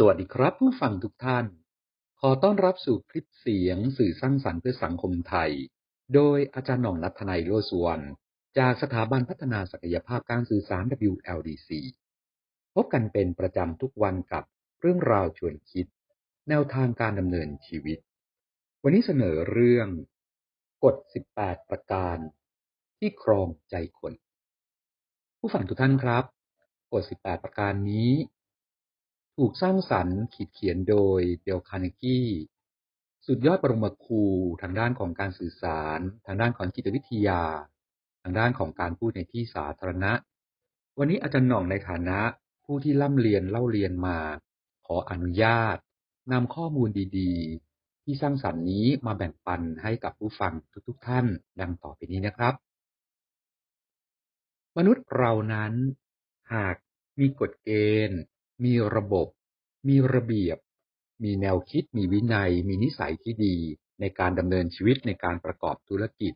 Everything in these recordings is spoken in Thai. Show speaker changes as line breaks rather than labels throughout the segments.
สวัสดีครับผู้ฟังทุกท่าน ขอต้อนรับสู่คลิปเสียงสื่อสร้างสรรค์เพื่อสังคมไทย โดยอาจารย์หน่องนัทนายโลสวนจากสถาบันพัฒนาศักยภาพการสื่อสาร WLDC พบกันเป็นประจำทุกวันกับเรื่องราวชวนคิด แนวทางการดำเนินชีวิต วันนี้เสนอเรื่องกฎ 18 ประการ ที่ครองใจคน ผู้ฟังทุกท่านครับกฎ 18 ประการนี้ ถูกสร้างสรรค์ขีดเขียนโดยเดลคาร์เนกีสุดยอดปรมาครูทางด้านของการสื่อสาร ทางด้านของจิตวิทยา ทางด้านของการพูดในที่สาธารณะ วันนี้อาจารย์หน่องในฐานะผู้ที่ล่ำเรียนเล่าเรียนมา ขออนุญาตนำข้อมูลดีๆ ที่สร้างสรรค์นี้มาแบ่งปันให้กับผู้ฟังทุกๆ ท่าน ดังต่อไปนี้นะครับ มนุษย์เรานั้น หากมีกฎเกณฑ์ มีระบบ มีระเบียบ มีแนวคิด มีวินัย มีนิสัยที่ดีในการดำเนินชีวิตในการประกอบธุรกิจ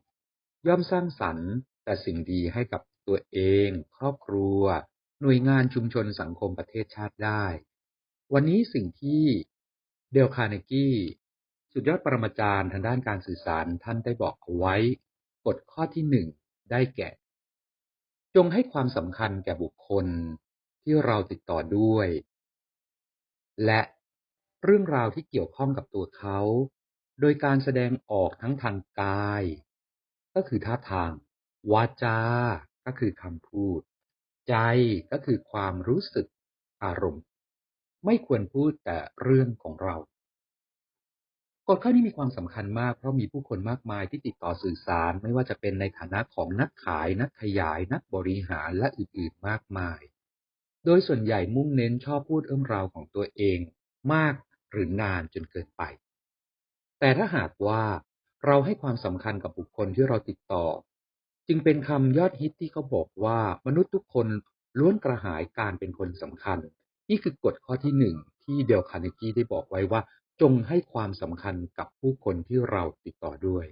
ย่อมสร้างสรรค์ แต่สิ่งดีให้กับตัวเอง ครอบครัว หน่วยงานชุมชนสังคมประเทศชาติได้ วันนี้สิ่งที่เดลคาร์เนกี้สุดยอดปรมาจารย์ทางด้านการสื่อสารท่านได้บอกเอาไว้ กฎข้อที่หนึ่งได้แก่ จงให้ความสำคัญแก่บุคคล ที่เราติดต่อด้วย และเรื่องราวที่เกี่ยวข้องกับตัวเขา โดยการแสดงออกทั้งทางกาย ก็คือท่าทาง วาจา ก็คือคำพูด ใจก็คือความรู้สึกอารมณ์ ไม่ควรพูดแต่เรื่องของเรากฎข้อนี้มีความสำคัญมากเพราะมีผู้คนมากมายที่ติดต่อสื่อสารไม่ว่าจะเป็นในฐานะของนักขาย นักขยาย นักบริหารและอื่นๆมากมาย โดยส่วนใหญ่มุ่งเน้นชอบพูดเอื้อมราวของตัวเองมากหรือนานจนเกินไป แต่ถ้าหากว่าเราให้ความสำคัญกับบุคคลที่เราติดต่อ จึงเป็นคำยอดฮิตที่เขาบอกว่ามนุษย์ทุกคนล้วนกระหายการเป็นคนสำคัญ นี่คือกฎข้อที่หนึ่งที่เดลคาร์เนกีได้บอกไว้ว่า จงให้ความสำคัญกับผู้คนที่เราติดต่อด้วย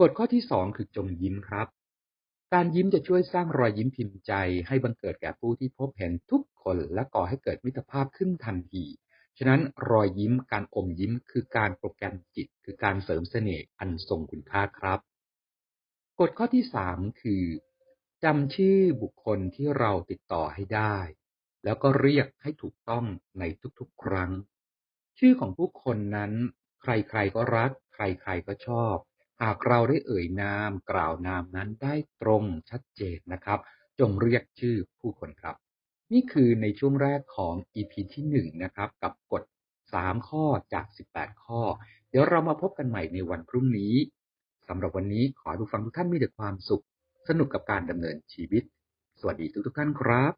กฎข้อที่สองคือจงยิ้มครับ การยิ้มจะช่วยสร้างรอยยิ้มพิมพ์ใจ ให้บังเกิดแก่ผู้ที่พบเห็นทุกคนและก่อให้เกิดมิตรภาพขึ้นทันที ฉะนั้นรอยยิ้มการอมยิ้มคือการโปรแกรมจิต คือการเสริมเสน่ห์อันทรงคุณค่าครับกฎข้อที่สามคือจำชื่อบุคคลที่เราติดต่อให้ได้ แล้วก็เรียกให้ถูกต้องในทุกๆ ครั้ง ชื่อของผู้คนนั้น ใครๆก็รัก ใครๆก็ชอบ หากเราได้เอ่ยนามกล่าวนามนั้นได้ตรงชัดเจนนะครับ จงเรียกชื่อผู้คนครับ นี่คือในช่วงแรกของ EP ที่1นนะครับกับกฎ 3 ข้อจาก 18 ข้อ เดี๋ยวเรามาพบกันใหม่ในวันพรุ่งนี้สำหรับวันนี้ขอให้ผู้ฟังทุกท่านมีแต่ความสุข สนุกกับการดำเนินชีวิต สวัสดีทุกทุกท่านครับ